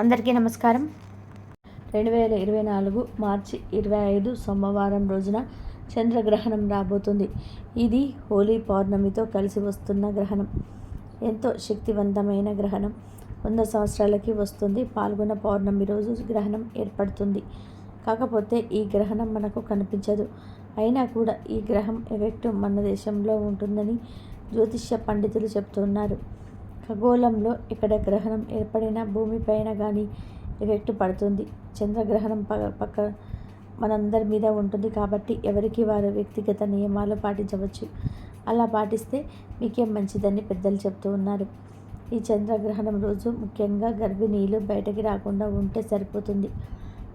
అందరికీ నమస్కారం. రెండు వేల ఇరవై నాలుగు మార్చి ఇరవై ఐదు సోమవారం రోజున చంద్రగ్రహణం రాబోతుంది. ఇది హోలీ పౌర్ణమితో కలిసి వస్తున్న గ్రహణం. ఎంతో శక్తివంతమైన గ్రహణం. వంద సంవత్సరాలకి వస్తుంది. పాల్గొన పౌర్ణమి రోజు గ్రహణం ఏర్పడుతుంది. కాకపోతే ఈ గ్రహణం మనకు కనిపించదు. అయినా కూడా ఈ గ్రహం ఎఫెక్ట్ మన దేశంలో ఉంటుందని జ్యోతిష్య పండితులు చెప్తున్నారు. ఖగోళంలో ఇక్కడ గ్రహణం ఏర్పడిన భూమిపైన కానీ ఎఫెక్ట్ పడుతుంది. చంద్రగ్రహణం ప పక్క మనందరి మీద ఉంటుంది కాబట్టి ఎవరికి వారు వ్యక్తిగత నియమాలు పాటించవచ్చు. అలా పాటిస్తే మీకేం మంచిదని పెద్దలు చెప్తూ ఉన్నారు. ఈ చంద్రగ్రహణం రోజు ముఖ్యంగా గర్భిణీలు బయటకి రాకుండా ఉంటే సరిపోతుంది.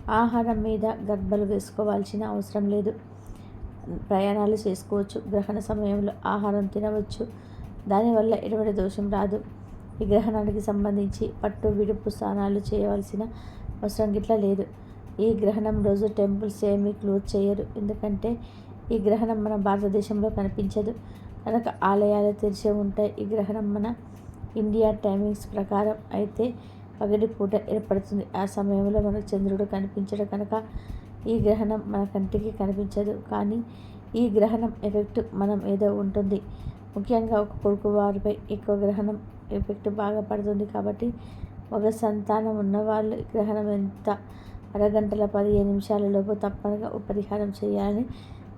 ఆహారం మీద గర్భలు వేసుకోవాల్సిన అవసరం లేదు. ప్రయాణాలు చేసుకోవచ్చు. గ్రహణ సమయంలో ఆహారం తినవచ్చు. దానివల్ల ఎటువంటి దోషం రాదు. గ్రహణానికి సంబంధించి పట్టు విడుపు స్నానాలు చేయవలసిన అవసరం గిట్లా లేదు. ఈ గ్రహణం రోజు టెంపుల్స్ ఏమీ క్లోజ్ చేయరు. ఎందుకంటే ఈ గ్రహణం మన భారతదేశంలో కనిపించదు. కనుక ఆలయాలు తెరిచే ఉంటాయి. ఈ గ్రహణం మన ఇండియా టైమింగ్స్ ప్రకారం అయితే పగటి పూట ఏర్పడుతుంది. ఆ సమయంలో మనకు చంద్రుడు కనిపించడు కనుక ఈ గ్రహణం మన కంటికి కనిపించదు. కానీ ఈ గ్రహణం ఎఫెక్ట్ మనం ఏదో ఉంటుంది. ముఖ్యంగా ఒక కొడుకు వారిపై ఎక్కువ గ్రహణం ఎఫెక్ట్ బాగా పడుతుంది కాబట్టి ఒక సంతానం ఉన్నవాళ్ళు గ్రహణం ఎంత అరగంటల పదిహేను నిమిషాల లోపు తప్పనిగా పరిహారం చేయాలని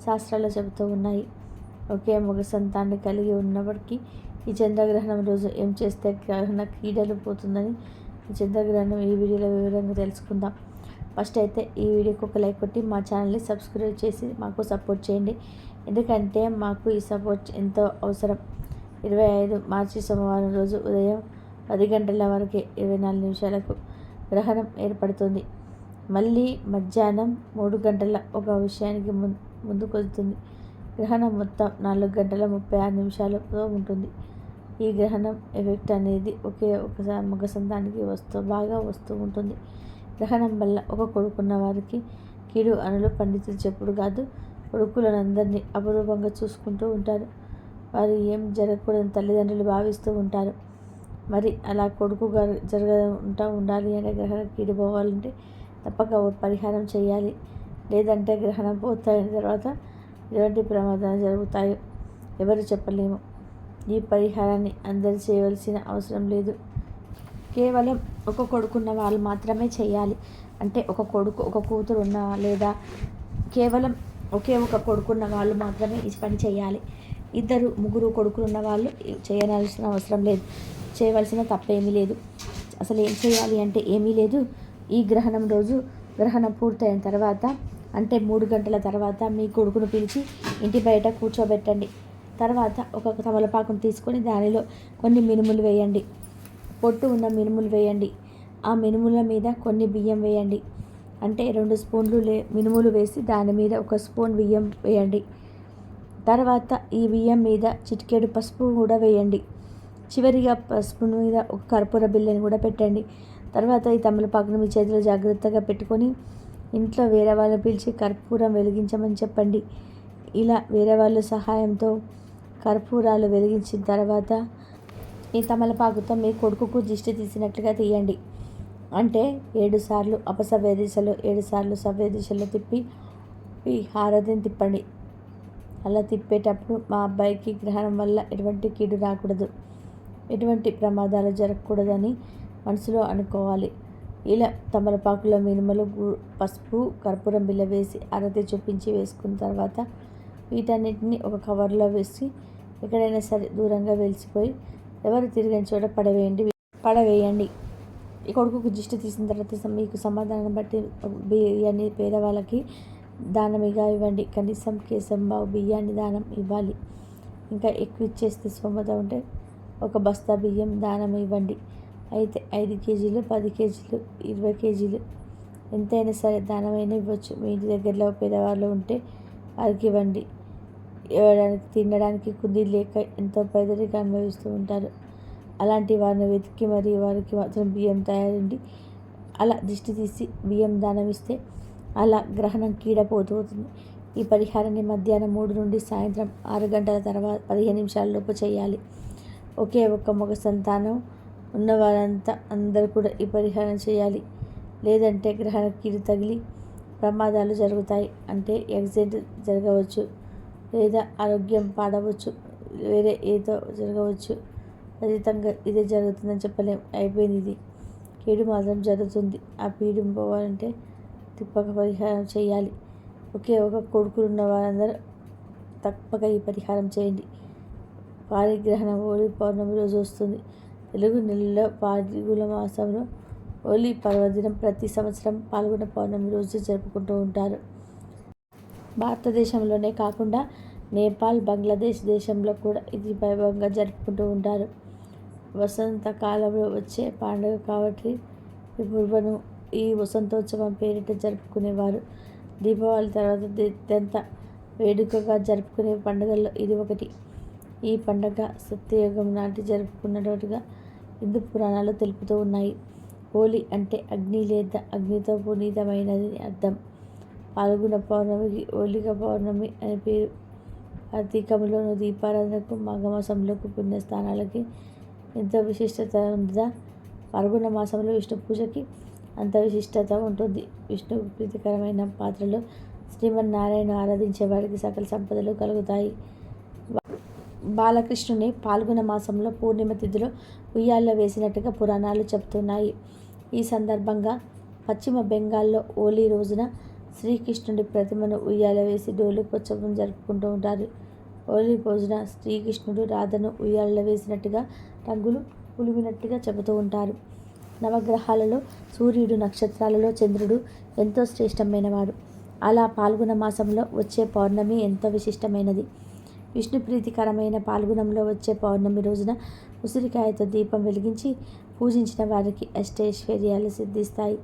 శాస్త్రాలు చెబుతూ ఉన్నాయి. ఒకే మగ సంతాన్ని కలిగి ఉన్నప్పటికీ ఈ చంద్రగ్రహణం రోజు ఏం చేస్తే గ్రహణ క్రీడలు పోతుందని ఈ చంద్రగ్రహణం ఈ వీడియోలో వివరంగా తెలుసుకుందాం. ఫస్ట్ అయితే ఈ వీడియోకి ఒక లైక్ కొట్టి మా ఛానల్ని సబ్స్క్రైబ్ చేసి మాకు సపోర్ట్ చేయండి. ఎందుకంటే మాకు ఈ సపోర్ట్ ఎంతో అవసరం. ఇరవై ఐదు మార్చి సోమవారం రోజు ఉదయం పది గంటల వరకే ఇరవై నాలుగు నిమిషాలకు గ్రహణం ఏర్పడుతుంది. మళ్ళీ మధ్యాహ్నం మూడు గంటల ఒక విషయానికి ముందుకు వస్తుంది గ్రహణం మొత్తం నాలుగు గంటల ముప్పై ఆరు నిమిషాలతో ఉంటుంది. ఈ గ్రహణం ఎఫెక్ట్ అనేది ఒకే ఒకసారి మగ సంతానికి వస్తూ బాగా వస్తూ ఉంటుంది. గ్రహణం వల్ల ఒక కొడుకున్న వారికి కీడు అనులు పండితులు చెప్పుడు కాదు కొడుకులనందరినీ అపురూపంగా చూసుకుంటూ ఉంటారు. వారు ఏం జరగకూడదని తల్లిదండ్రులు భావిస్తూ ఉంటారు. మరి అలా కొడుకు జరగకుండా ఉండాలి అంటే గ్రహణం కీడిపోవాలంటే తప్పక పరిహారం చేయాలి. లేదంటే గ్రహణం పూర్తయిన తర్వాత ఎటువంటి ప్రమాదాలు జరుగుతాయో ఎవరు చెప్పలేము. ఈ పరిహారాన్ని అందరు చేయవలసిన అవసరం లేదు. కేవలం ఒక కొడుకున్న వాళ్ళు మాత్రమే చేయాలి. అంటే ఒక కొడుకు ఒక కూతురు ఉన్న లేదా కేవలం ఒకే ఒక కొడుకున్న వాళ్ళు మాత్రమే ఈ పని చేయాలి. ఇద్దరు ముగ్గురు కొడుకులు ఉన్న వాళ్ళు చేయవలసిన అవసరం లేదు. చేయవలసిన తప్పేమీ లేదు. అసలు ఏం చేయాలి అంటే ఏమీ లేదు. ఈ గ్రహణం రోజు గ్రహణం పూర్తయిన తర్వాత అంటే మూడు గంటల తర్వాత మీ కొడుకును పిలిచి ఇంటి బయట కూర్చోబెట్టండి. తర్వాత ఒక తమలపాకును తీసుకొని దానిలో కొన్ని మినుములు వేయండి. పొట్టు ఉన్న మినుములు వేయండి. ఆ మినుముల మీద కొన్ని బియ్యం వేయండి. అంటే రెండు స్పూన్లు లే మినుములు వేసి దాని మీద ఒక స్పూన్ బియ్యం వేయండి. తర్వాత ఈ బియ్యం మీద చిటికెడు పసుపు కూడా వేయండి. చివరిగా పసుపు మీద ఒక కర్పూర బిల్లని కూడా పెట్టండి. తర్వాత ఈ తమలపాకును మీ చేతిలో జాగ్రత్తగా పెట్టుకొని ఇంట్లో వేరే వాళ్ళు పిలిచి కర్పూరం వెలిగించమని చెప్పండి. ఇలా వేరే వాళ్ళ సహాయంతో కర్పూరాలు వెలిగించిన తర్వాత ఈ తమలపాకుతో మీ కొడుకుకు దిష్టి తీసినట్లుగా తీయండి. అంటే ఏడు సార్లు అపసవ్య దిశలో ఏడు సార్లు సవ్య దిశలో తిప్పి ఈ హారతిని తిప్పండి. అలా తిప్పేటప్పుడు మా అబ్బాయికి గ్రహణం వల్ల ఎటువంటి కీడు రాకూడదు. ఎటువంటి ప్రమాదాలు జరగకూడదని మనసులో అనుకోవాలి. ఇలా తమలపాకులో మినుమలు పసుపు కర్పూరం బిల్ల వేసి అరతి చూపించి వేసుకున్న తర్వాత వీటన్నిటిని ఒక కవర్లో వేసి ఎక్కడైనా సరే దూరంగా వెలిసిపోయి ఎవరు తిరిగిన చోట పడవేయండి పడవేయండి. ఈ కొడుకుకు దిష్టి తీసిన తర్వాత మీకు సమాధానం బట్టి బిర్యానీ పేదవాళ్ళకి దానమిగా ఇవ్వండి. కనీసం కేశంబావు బియ్యాన్ని దానం ఇవ్వాలి. ఇంకా ఎక్కువ ఇచ్చేస్తే స్తోమత ఉంటే ఒక బస్తా బియ్యం దానం ఇవ్వండి. అయితే ఐదు కేజీలు పది కేజీలు ఇరవై కేజీలు ఎంతైనా సరే దానమైనా ఇవ్వచ్చు. మీ ఇంటి దగ్గరలో పేదవాళ్ళు ఉంటే వారికి ఇవ్వండి. ఇవ్వడానికి తినడానికి కుదిరి లేక ఎంతో పేదరికం అనుభవిస్తూ ఉంటారు. అలాంటి వారిని వెతికి మరి వారికి మాత్రం బియ్యం తయారండి. అలా దిష్టి తీసి బియ్యం దానం ఇస్తే అలా గ్రహణం కీడపోతుంది. ఈ పరిహారాన్ని మధ్యాహ్నం మూడు నుండి సాయంత్రం ఆరు గంటల తర్వాత పదిహేను నిమిషాల లోపు చేయాలి. ఒకే ఒక్క మగ సంతానం ఉన్నవారంతా అందరూ కూడా ఈ పరిహారం చేయాలి. లేదంటే గ్రహణ కీడు తగిలి ప్రమాదాలు జరుగుతాయి. అంటే యాక్సిడెంట్ జరగవచ్చు లేదా ఆరోగ్యం పాడవచ్చు వేరే ఏదో జరగవచ్చు. ఖచ్చితంగా ఇదే జరుగుతుందని చెప్పలేం. అయిపోయింది ఇది. కీడు మాత్రం జరుగుతుంది. ఆ పీడు పోవాలంటే తిప్పక పరిహారం చేయాలి. ఒకే ఒక కొడుకులు ఉన్న వారందరూ తప్పక ఈ పరిహారం చేయండి. పారిగ్రహణం హోలీ పౌర్ణమి రోజు వస్తుంది. తెలుగు నెలలో పాల్గొన మాసంలో హోలీ పర్వదినం ప్రతి సంవత్సరం పాల్గొన్న పౌర్ణమి రోజు జరుపుకుంటూ ఉంటారు. భారతదేశంలోనే కాకుండా నేపాల్ బంగ్లాదేశ్ దేశంలో కూడా ఇది వైభవంగా జరుపుకుంటూ ఉంటారు. వసంత కాలంలో వచ్చే పండుగ కాబట్టి పూర్వను ఈ వసంతోత్సవం పేరిట జరుపుకునేవారు. దీపావళి తర్వాత అత్యంత వేడుకగా జరుపుకునే పండుగల్లో ఇది ఒకటి. ఈ పండుగ సత్యయుగం నాటి జరుపుకున్నట్టుగా హిందూ పురాణాలు తెలుపుతూ ఉన్నాయి. హోలీ అంటే అగ్ని లేదా అగ్నితో పునీతమైనది అర్థం. పాల్గొన పౌర్ణమికి హోలిక పౌర్ణమి అనే పేరు. కార్తీకంలోను దీపారాధనకు మాఘమాసంలోకి పుణ్యస్థానాలకి ఎంతో విశిష్టత ఉందా? పాల్గొన మాసంలో విష్ణు పూజకి అంత విశిష్టత ఉంటుంది. విష్ణు ప్రీతికరమైన పాత్రలో శ్రీమన్నారాయణ ఆరాధించే వారికి సకల సంపదలు కలుగుతాయి. బాలకృష్ణుని పాల్గొన మాసంలో పూర్ణిమ తిథిలో ఉయ్యాల్లో వేసినట్టుగా పురాణాలు చెబుతున్నాయి. ఈ సందర్భంగా పశ్చిమ బెంగాల్లో హోలీ రోజున శ్రీకృష్ణుడి ప్రతిమను ఉయ్యాలో వేసి డోలు ఉత్సవం జరుపుకుంటూ ఉంటారు. హోలీ రోజున శ్రీకృష్ణుడు రాధను ఉయ్యాలలో వేసినట్టుగా రంగులు పులిమినట్టుగా చెబుతూ ఉంటారు. నవగ్రహాలలో సూర్యుడు నక్షత్రాలలో చంద్రుడు ఎంతో శ్రేష్టమైనవాడు. అలా పాల్గొన మాసంలో వచ్చే పౌర్ణమి ఎంతో విశిష్టమైనది. విష్ణు ప్రీతికరమైన పాల్గొనంలో వచ్చే పౌర్ణమి రోజున ఉసిరికాయతో దీపం వెలిగించి పూజించిన వారికి అష్టైశ్వర్యాలు సిద్ధిస్తాయి.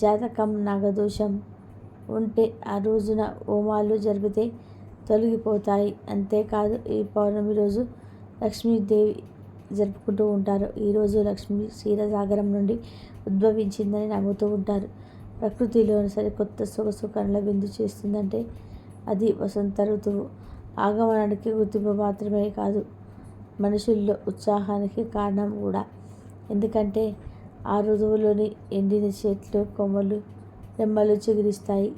జాతకం నాగదోషం ఉంటే ఆ రోజున హోమాలు జరిపితే తొలగిపోతాయి. అంతేకాదు ఈ పౌర్ణమి రోజు లక్ష్మీదేవి జరుపుకుంటూ ఉంటారు. ఈరోజు లక్ష్మి క్షీరసాగరం నుండి ఉద్భవించిందని నమ్ముతూ ఉంటారు. ప్రకృతిలోని సరికొత్త సొగసు కనుల విందు చేస్తుందంటే అది వసంత ఋతువు. ఆగమనానికి గుర్తింపు మాత్రమే కాదు మనుషుల్లో ఉత్సాహానికి కారణం కూడా. ఎందుకంటే ఆ ఋతువులోని ఎండిన చెట్లు కొమ్మలు రెమ్మలు చిగురిస్తాయి.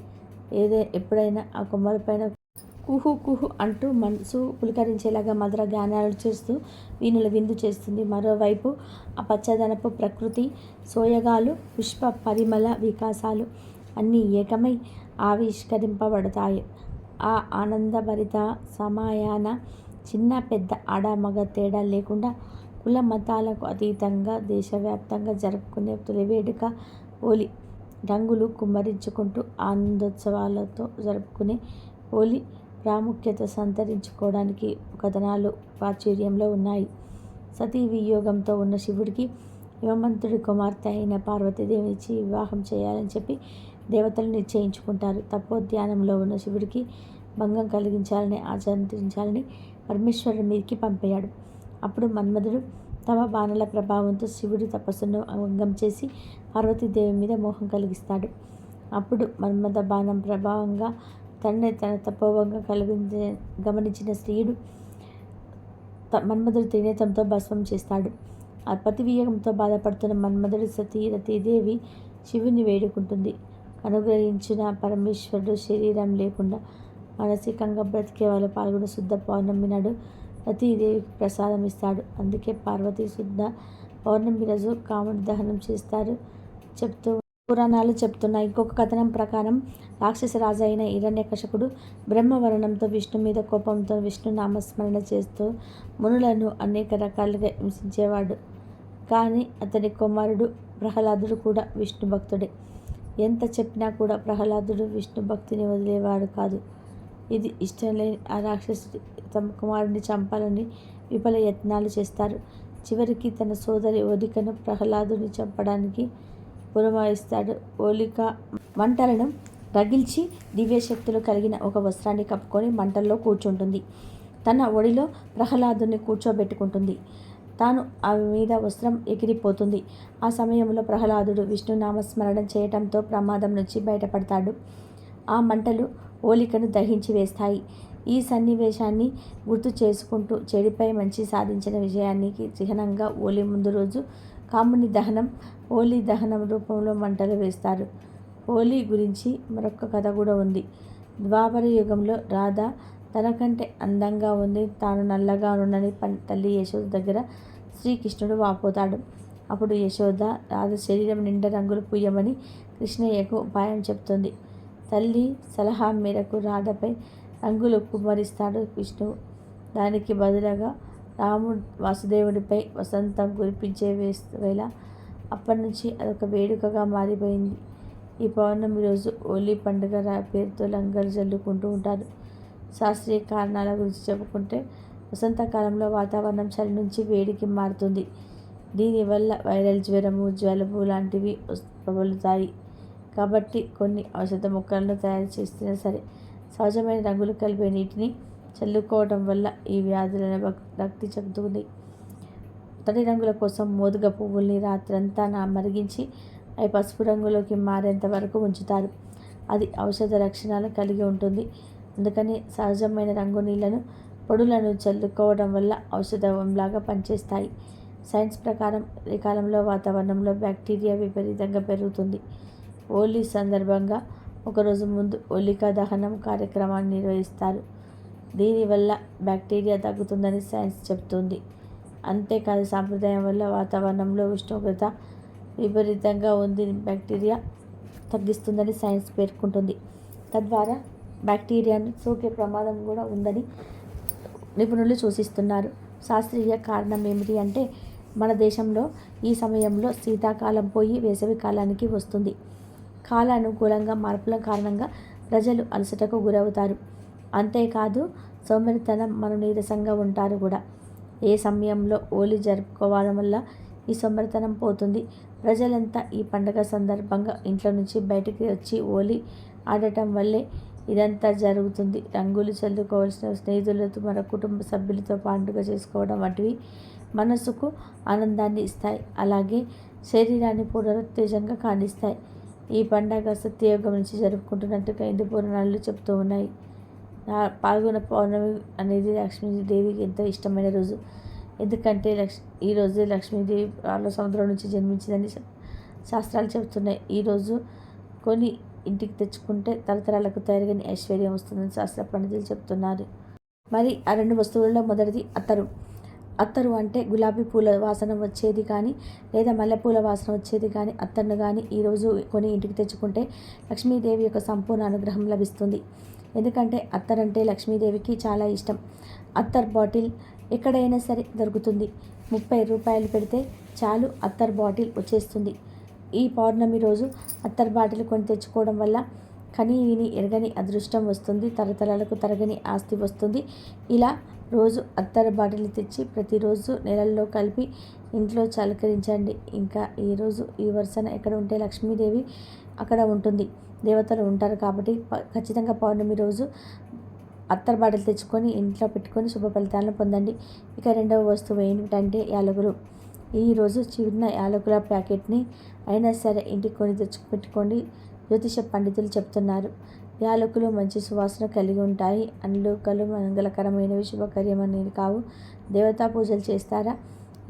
ఏదే ఎప్పుడైనా ఆ కొమ్మల పైన కుహు కుహు అంటూ మనసు పులకరించేలాగా మధుర గానాలు చేస్తూ వీణుల విందు చేస్తుంది. మరోవైపు ఆ పచ్చదనపు ప్రకృతి సోయగాలు పుష్ప పరిమళ వికాసాలు అన్నీ ఏకమై ఆవిష్కరింపబడతాయి. ఆ ఆనందభరిత సమయాన చిన్న పెద్ద ఆడ మగ తేడా లేకుండా కుల మతాలకు అతీతంగా దేశవ్యాప్తంగా జరుపుకునే తొలి వేడుక హోలీ. రంగులు కుమ్మరించుకుంటూ ఆనందోత్సవాలతో జరుపుకునే హోలీ ప్రాముఖ్యత సంతరించుకోవడానికి కథనాలు ప్రాచుర్యంలో ఉన్నాయి. సతీ వియోగంతో ఉన్న శివుడికి హిమవంతుడి కుమార్తె అయిన పార్వతీదేవిని ఇచ్చి వివాహం చేయాలని చెప్పి దేవతలు నిశ్చయించుకుంటారు. తపోధ్యానంలో ఉన్న శివుడికి భంగం కలిగించాలని ఆచరించాలని పరమేశ్వరుడు మీదకి పంపాడు. అప్పుడు మన్మధుడు తమ బాణల ప్రభావంతో శివుడి తపస్సును భంగం చేసి పార్వతీదేవి మీద మోహం కలిగిస్తాడు. అప్పుడు మన్మథ బాణం ప్రభావంగా తండ్రి తన తపోభంగం కలిగించే గమనించిన స్త్రీయుడు మన్మధుడు త్రినేతంతో భస్మం చేస్తాడు. ఆ పతివియోగంతో బాధపడుతున్న మన్మధుడు సతీ రతీదేవి శివుని వేడుకుంటుంది. అనుగ్రహించిన పరమేశ్వరుడు శరీరం లేకుండా మానసికంగా బ్రతికే వాళ్ళు పాల్గొన్న శుద్ధ పౌర్ణమి నాడు రతీదేవికి ప్రసాదం ఇస్తాడు. అందుకే పార్వతీ శుద్ధ పౌర్ణమి రోజు కాముడి దహనం చేస్తారు. చెప్తూ పురాణాలు చెప్తున్నాయి ఇంకొక కథనం ప్రకారం రాక్షస రాజు అయిన హిరణ్యకశకుడు బ్రహ్మవరణంతో విష్ణు మీద కోపంతో విష్ణు నామస్మరణ చేస్తూ మునులను అనేక రకాలుగా హింసించేవాడు. కానీ అతని కుమారుడు ప్రహ్లాదుడు కూడా విష్ణు భక్తుడే. ఎంత చెప్పినా కూడా ప్రహ్లాదుడు విష్ణు భక్తిని వదిలేవాడు కాదు. ఇది ఇష్టం లేని ఆ రాక్షసుడి తమ కుమారుడిని చంపాలని విఫల యత్నాలు చేస్తారు. చివరికి తన సోదరి ఒదికను ప్రహ్లాదుని చంపడానికి పురమాయిస్తాడు. ఓలిక మంటలను రగిల్చి దివ్యశక్తులు కలిగిన ఒక వస్త్రాన్ని కప్పుకొని మంటల్లో కూర్చుంటుంది. తన ఒడిలో ప్రహ్లాదుని కూర్చోబెట్టుకుంటుంది. తాను ఆమె మీద వస్త్రం ఎగిరిపోతుంది. ఆ సమయంలో ప్రహ్లాదుడు విష్ణు నామస్మరణ చేయటంతో ప్రమాదం నుంచి బయటపడతాడు. ఆ మంటలు ఓలికను దహించి వేస్తాయి. ఈ సన్నివేశాన్ని గుర్తు చేసుకుంటూ చెడిపై మంచి సాధించిన విజయానికి చిహ్నంగా ఓలి ముందు రోజు కాముని దహనం హోలీ దహనం రూపంలో మంటలు వేస్తారు. హోలీ గురించి మరొక కథ కూడా ఉంది. ద్వాపర యుగంలో రాధ తనకంటే అందంగా ఉంది. తాను నల్లగా ఉండని తల్లి యశోద దగ్గర శ్రీకృష్ణుడు వాపోతాడు. అప్పుడు యశోద రాధ శరీరం నిండా రంగులు పూయమని కృష్ణయ్యకు ఉపాయం చెప్తుంది. తల్లి సలహా మేరకు రాధపై రంగులు కుమ్మరిస్తాడు విష్ణువు దానికి బదులుగా రాముడు వాసుదేవుడిపై వసంతం కురిపించే వేళ అప్పటి నుంచి అదొక వేడుకగా మారిపోయింది. ఈ పౌర్ణమి రోజు హోలీ పండుగ పేరుతో లంగరు జల్లుకుంటూ ఉంటారు. శాస్త్రీయ కారణాల గురించి చెప్పుకుంటే వసంతకాలంలో వాతావరణం చలి నుంచి వేడికి మారుతుంది. దీనివల్ల వైరల్ జ్వరము జలుబు లాంటివి ప్రబలుతాయి. కాబట్టి కొన్ని ఔషధ మొక్కలను తయారు చేస్తున్నా సరే సహజమైన రంగులు కలిపే నీటిని చల్లుకోవడం వల్ల ఈ వ్యాధులను రక్తి చెబుతుంది తడి రంగుల కోసం మోదుగ పువ్వుల్ని రాత్రంతా నా మరిగించి అవి పసుపు రంగులోకి మారేంత వరకు ఉంచుతారు. అది ఔషధ లక్షణాలు కలిగి ఉంటుంది. అందుకని సహజమైన రంగు నీళ్ళను పొడులను చల్లుకోవడం వల్ల ఔషధంలాగా పనిచేస్తాయి. సైన్స్ ప్రకారం ఈ కాలంలో వాతావరణంలో బ్యాక్టీరియా విపరీతంగా పెరుగుతుంది. హోలీ సందర్భంగా ఒకరోజు ముందు హోలికా దహనం కార్యక్రమాన్ని నిర్వహిస్తారు. దీనివల్ల బ్యాక్టీరియా తగ్గుతుందని సైన్స్ చెబుతుంది అంతేకాదు సాంప్రదాయం వల్ల వాతావరణంలో ఉష్ణోగ్రత విపరీతంగా ఉంది. బ్యాక్టీరియా తగ్గిస్తుందని సైన్స్ పేర్కొంటుంది. తద్వారా బ్యాక్టీరియాను సోకే ప్రమాదం కూడా ఉందని నిపుణులు సూచిస్తున్నారు. శాస్త్రీయ కారణం ఏమిటి అంటే మన దేశంలో ఈ సమయంలో శీతాకాలం పోయి వేసవి కాలానికి వస్తుంది. కాలానుకూలంగా మార్పుల కారణంగా ప్రజలు అలసటకు గురవుతారు. అంతేకాదు సోమరితనం మన నీరసంగా ఉంటారు కూడా. ఏ సమయంలో ఓలి జరుపుకోవడం వల్ల ఈ సోమరితనం పోతుంది? ప్రజలంతా ఈ పండగ సందర్భంగా ఇంట్లో నుంచి బయటికి వచ్చి ఓలి ఆడటం వల్లే ఇదంతా జరుగుతుంది. రంగులు చల్లుకోవాల్సిన స్నేహితులతో మన కుటుంబ సభ్యులతో పండుగ చేసుకోవడం వంటివి మనసుకు ఆనందాన్ని ఇస్తాయి. అలాగే శరీరాన్ని పునరుత్తేజంగా కానిస్తాయి. ఈ పండగ సత్యయోగం నుంచి జరుపుకుంటున్నట్టుగా హిందూ పురాణాలు చెప్తూ ఉన్నాయి. పాల్గొన పౌర్ణమి అనేది లక్ష్మీదేవికి ఎంతో ఇష్టమైన రోజు. ఎందుకంటే లక్ష్ ఈరోజు లక్ష్మీదేవి వాళ్ళ సముద్రం నుంచి జన్మించిందని శాస్త్రాలు చెబుతున్నాయి. ఈరోజు కొని ఇంటికి తెచ్చుకుంటే తరతరాలకు తయారుగాని ఐశ్వర్యం వస్తుందని శాస్త్ర పండితులు చెప్తున్నారు మరి ఆ రెండు వస్తువులలో మొదటిది అత్తరు. అత్తరు అంటే గులాబీ పూల వాసన వచ్చేది కానీ లేదా మల్లెపూల వాసన వచ్చేది కానీ అత్తర్ను కానీ ఈరోజు కొని ఇంటికి తెచ్చుకుంటే లక్ష్మీదేవి యొక్క సంపూర్ణ అనుగ్రహం లభిస్తుంది. ఎందుకంటే అత్తర్ అంటే లక్ష్మీదేవికి చాలా ఇష్టం. అత్తర్ బాటిల్ ఎక్కడైనా సరే దొరుకుతుంది. ముప్పై రూపాయలు పెడితే చాలు అత్తర్ బాటిల్ వచ్చేస్తుంది. ఈ పౌర్ణమి రోజు అత్తర్ బాటిల్ కొని తెచ్చుకోవడం వల్ల కనీ విని ఎరగని అదృష్టం వస్తుంది. తరతరాలకు తరగని ఆస్తి వస్తుంది. ఇలా రోజు అత్తరు బాటిల్ తెచ్చి ప్రతిరోజు నెలల్లో కలిపి ఇంట్లో చలకరించండి. ఇంకా ఈరోజు ఈ వరుసన ఎక్కడ ఉంటే లక్ష్మీదేవి అక్కడ ఉంటుంది. దేవతలు ఉంటారు కాబట్టి ఖచ్చితంగా పౌర్ణమి రోజు అత్తర్ బాటిల్ తెచ్చుకొని ఇంట్లో పెట్టుకొని శుభ ఫలితాలను పొందండి. ఇక రెండవ వస్తువు ఏమిటంటే యాలకులు. ఈరోజు చిన్న యాలకుల ప్యాకెట్ని అయినా సరే ఇంటికి కొని తెచ్చి పెట్టుకోండి. జ్యోతిష పండితులు చెప్తున్నారు. యాలకులు మంచి సువాసన కలిగి ఉంటాయి. కలు మంగళకరమైనవి శుభకర్యమనేవి కావు. దేవతా పూజలు చేస్తారా?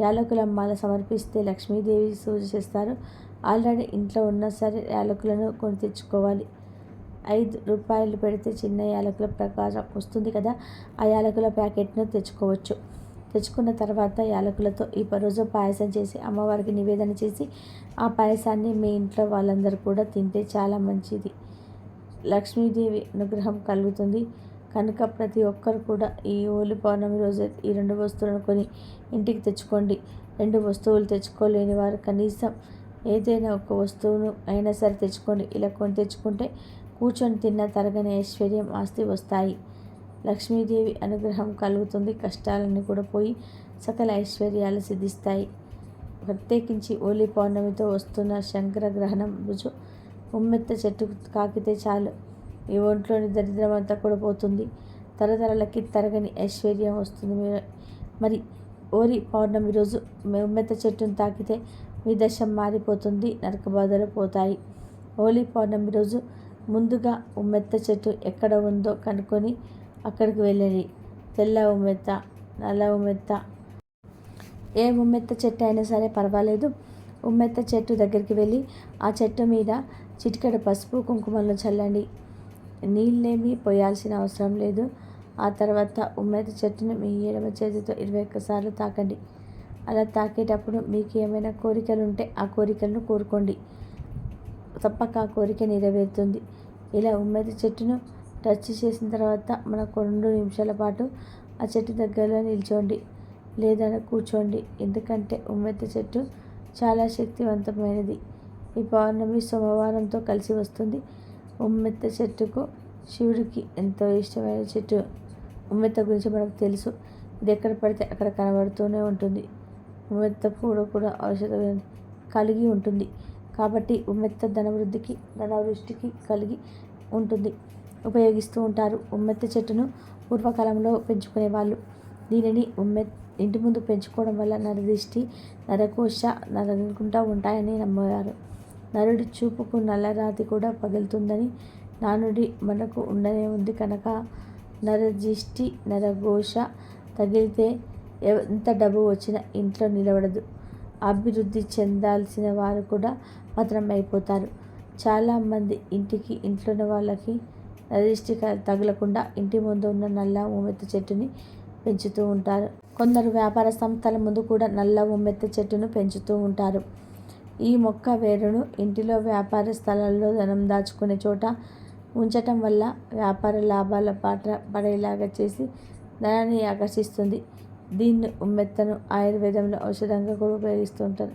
యాలకుల మాల సమర్పిస్తే లక్ష్మీదేవి పూజ చేస్తారు. ఆల్రెడీ ఇంట్లో ఉన్న సరే యాలకులను కొని తెచ్చుకోవాలి. ఐదు రూపాయలు పెడితే చిన్న యాలకుల ప్రకారం వస్తుంది కదా ఆ యాలకుల ప్యాకెట్ను తెచ్చుకోవచ్చు. తెచ్చుకున్న తర్వాత యాలకులతో ఈ రోజు పాయసం చేసి అమ్మవారికి నివేదన చేసి ఆ పాయసాన్ని మీ ఇంట్లో వాళ్ళందరూ కూడా తింటే చాలా మంచిది. లక్ష్మీదేవి అనుగ్రహం కలుగుతుంది. కనుక ప్రతి ఒక్కరు కూడా ఈ హోలీ పౌర్ణమి రోజు ఈ రెండు వస్తువులను కొని ఇంటికి తెచ్చుకోండి. రెండు వస్తువులు తెచ్చుకోలేని వారు కనీసం ఏదైనా ఒక వస్తువును అయినా సరే తెచ్చుకోండి. ఇలా కొని తెచ్చుకుంటే కూర్చొని తిన్న తరగని ఐశ్వర్యం ఆస్తి వస్తాయి. లక్ష్మీదేవి అనుగ్రహం కలుగుతుంది. కష్టాలన్నీ కూడా పోయి సకల ఐశ్వర్యాలు సిద్ధిస్తాయి. ప్రత్యేకించి ఓలి పౌర్ణమితో వస్తున్న శంకర గ్రహణం రుజు ఉమ్మెత్త చెట్టు కాకితే చాలు. ఈ ఒంట్లోని దరిద్రం అంతా కూడా పోతుంది. తరతరాలకి తరగని ఐశ్వర్యం వస్తుంది. మరి ఓరి పౌర్ణమి రోజు ఉమ్మెత్త చెట్టును తాకితే మీ దశ మారిపోతుంది. నరక బాధలు పోతాయి. హోలీ పౌర్ణమి రోజు ముందుగా ఉమ్మెత్త చెట్టు ఎక్కడ ఉందో కనుక్కొని అక్కడికి వెళ్ళండి తెల్ల ఉమ్మెత్త నల్ల ఉమ్మెత్త. ఏ ఉమ్మెత్త చెట్టు అయినా సరే పర్వాలేదు. ఉమ్మెత్త చెట్టు దగ్గరికి వెళ్ళి ఆ చెట్టు మీద చిటికెడు పసుపు కుంకుమలు చల్లండి. నీళ్ళేమీ పోయాల్సిన అవసరం లేదు. ఆ తర్వాత ఉమ్మెత్త చెట్టును మీ ఎడమ చేతితో ఇరవై ఒక్కసార్లు తాకండి. అలా తాకేటప్పుడు మీకు ఏమైనా కోరికలు ఉంటే ఆ కోరికలను కోరుకోండి. తప్పక ఆ కోరిక నెరవేరుతుంది. ఇలా ఉమ్మెత్త చెట్టును టచ్ చేసిన తర్వాత మనకు రెండు నిమిషాల పాటు ఆ చెట్టు దగ్గరలో నిల్చోండి లేదా కూర్చోండి. ఎందుకంటే ఉమ్మెత్త చెట్టు చాలా శక్తివంతమైనది. ఈ పౌర్ణమి సోమవారంతో కలిసి వస్తుంది. ఉమ్మెత్త చెట్టుకు శివుడికి ఎంతో ఇష్టమైన చెట్టు. ఉమ్మెత్త గురించి మనకు తెలుసు. ఇది ఎక్కడ పడితే అక్కడ కనబడుతూనే ఉంటుంది. ఉమ్మెత్త పూలు కూడా ఔషధ కలిగి ఉంటుంది. కాబట్టి ఉమ్మెత్త ధనవృద్ధికి ధనవృష్టికి కలిగి ఉంటుంది. ఉపయోగిస్తూ ఉంటారు. ఉమ్మెత్త చెట్టును పూర్వకాలంలో పెంచుకునేవాళ్ళు దీనిని ఉమ్మె ఇంటి ముందు పెంచుకోవడం వల్ల నరదిష్టి నరకోశ నరకుంటా ఉంటాయని నమ్మేవారు. నరుడి చూపుకు నల్లరాతి కూడా పగులుతుందని నానుడి మనకు ఉండనే ఉంది కనుక నరజిష్టి నరఘోష తగిలితే ఎంత డబ్బు వచ్చినా ఇంట్లో నిలబడదు. అభివృద్ధి చెందాల్సిన వారు కూడా పతనం అయిపోతారు చాలామంది ఇంటికి ఇంట్లోని వాళ్ళకి నరదిష్టి తగలకుండా ఇంటి ముందు ఉన్న నల్ల ఉమ్మెత్త చెట్టుని పెంచుతూ ఉంటారు. కొందరు వ్యాపార సంస్థల ముందు కూడా నల్ల ఉమ్మెత్త చెట్టును పెంచుతూ ఉంటారు. ఈ మొక్క వేరును ఇంటిలో వ్యాపార స్థలాల్లో ధనం దాచుకునే చోట ఉంచటం వల్ల వ్యాపార లాభాల పాట పడేలాగా చేసి ధనాన్ని ఆకర్షిస్తుంది. దీన్ని ఉమ్మెత్తను ఆయుర్వేదంలో ఔషధంగా కూడా ఉపయోగిస్తుంటారు.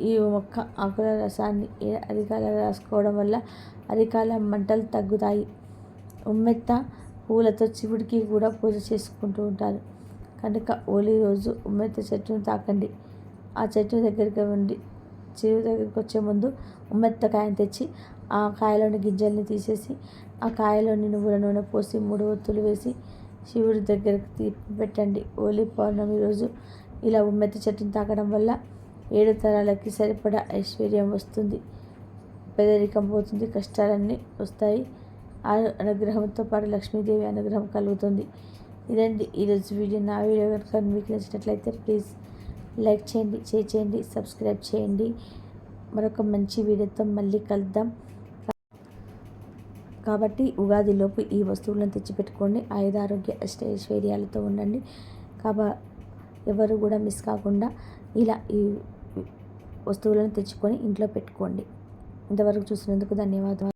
ఈ మొక్క ఆకుల రసాన్ని అరికాల రాసుకోవడం వల్ల అరికాల మంటలు తగ్గుతాయి. ఉమ్మెత్త పూలతో చివుడికి కూడా పూజ చేసుకుంటూ ఉంటారు. కనుక ఓలి రోజు ఉమ్మెత్త చెట్టును తాకండి. ఆ చెట్టు దగ్గరికి ఉండి చెరువు దగ్గరికి వచ్చే ముందు ఉమ్మెత్తకాయని తెచ్చి ఆ కాయలోని గింజల్ని తీసేసి ఆ కాయలోని నువ్వుల నూనె పోసి మూడు ఒత్తులు వేసి శివుడి దగ్గరకు తీ పెట్టండి. హోలీ పౌర్ణమి రోజు ఇలా ఉమ్మెత్త చెట్టును తాకడం వల్ల ఏడు తరాలకి సరిపడా ఐశ్వర్యం వస్తుంది. పేదరికం పోతుంది కష్టాలన్నీ వస్తాయి. అనుగ్రహంతో పాటు లక్ష్మీదేవి అనుగ్రహం కలుగుతుంది. ఇదండి ఈరోజు వీడియో. నా వీడియో కనుక మీకు నచ్చినట్లయితే ప్లీజ్ లైక్ చేయండి షేర్ చేయండి సబ్స్క్రైబ్ చేయండి. మరొక మంచి వీడియోతో మళ్ళీ కలుద్దాం. కాబట్టి ఉగాదిలోపు ఈ వస్తువులను తెచ్చిపెట్టుకోండి. ఆయుధ ఆరోగ్య అష్టైశ్వర్యాలతో ఉండండి. కాబా ఎవరు కూడా మిస్ కాకుండా ఇలా ఈ వస్తువులను తెచ్చుకొని ఇంట్లో పెట్టుకోండి. ఇంతవరకు చూసినందుకు ధన్యవాదాలు.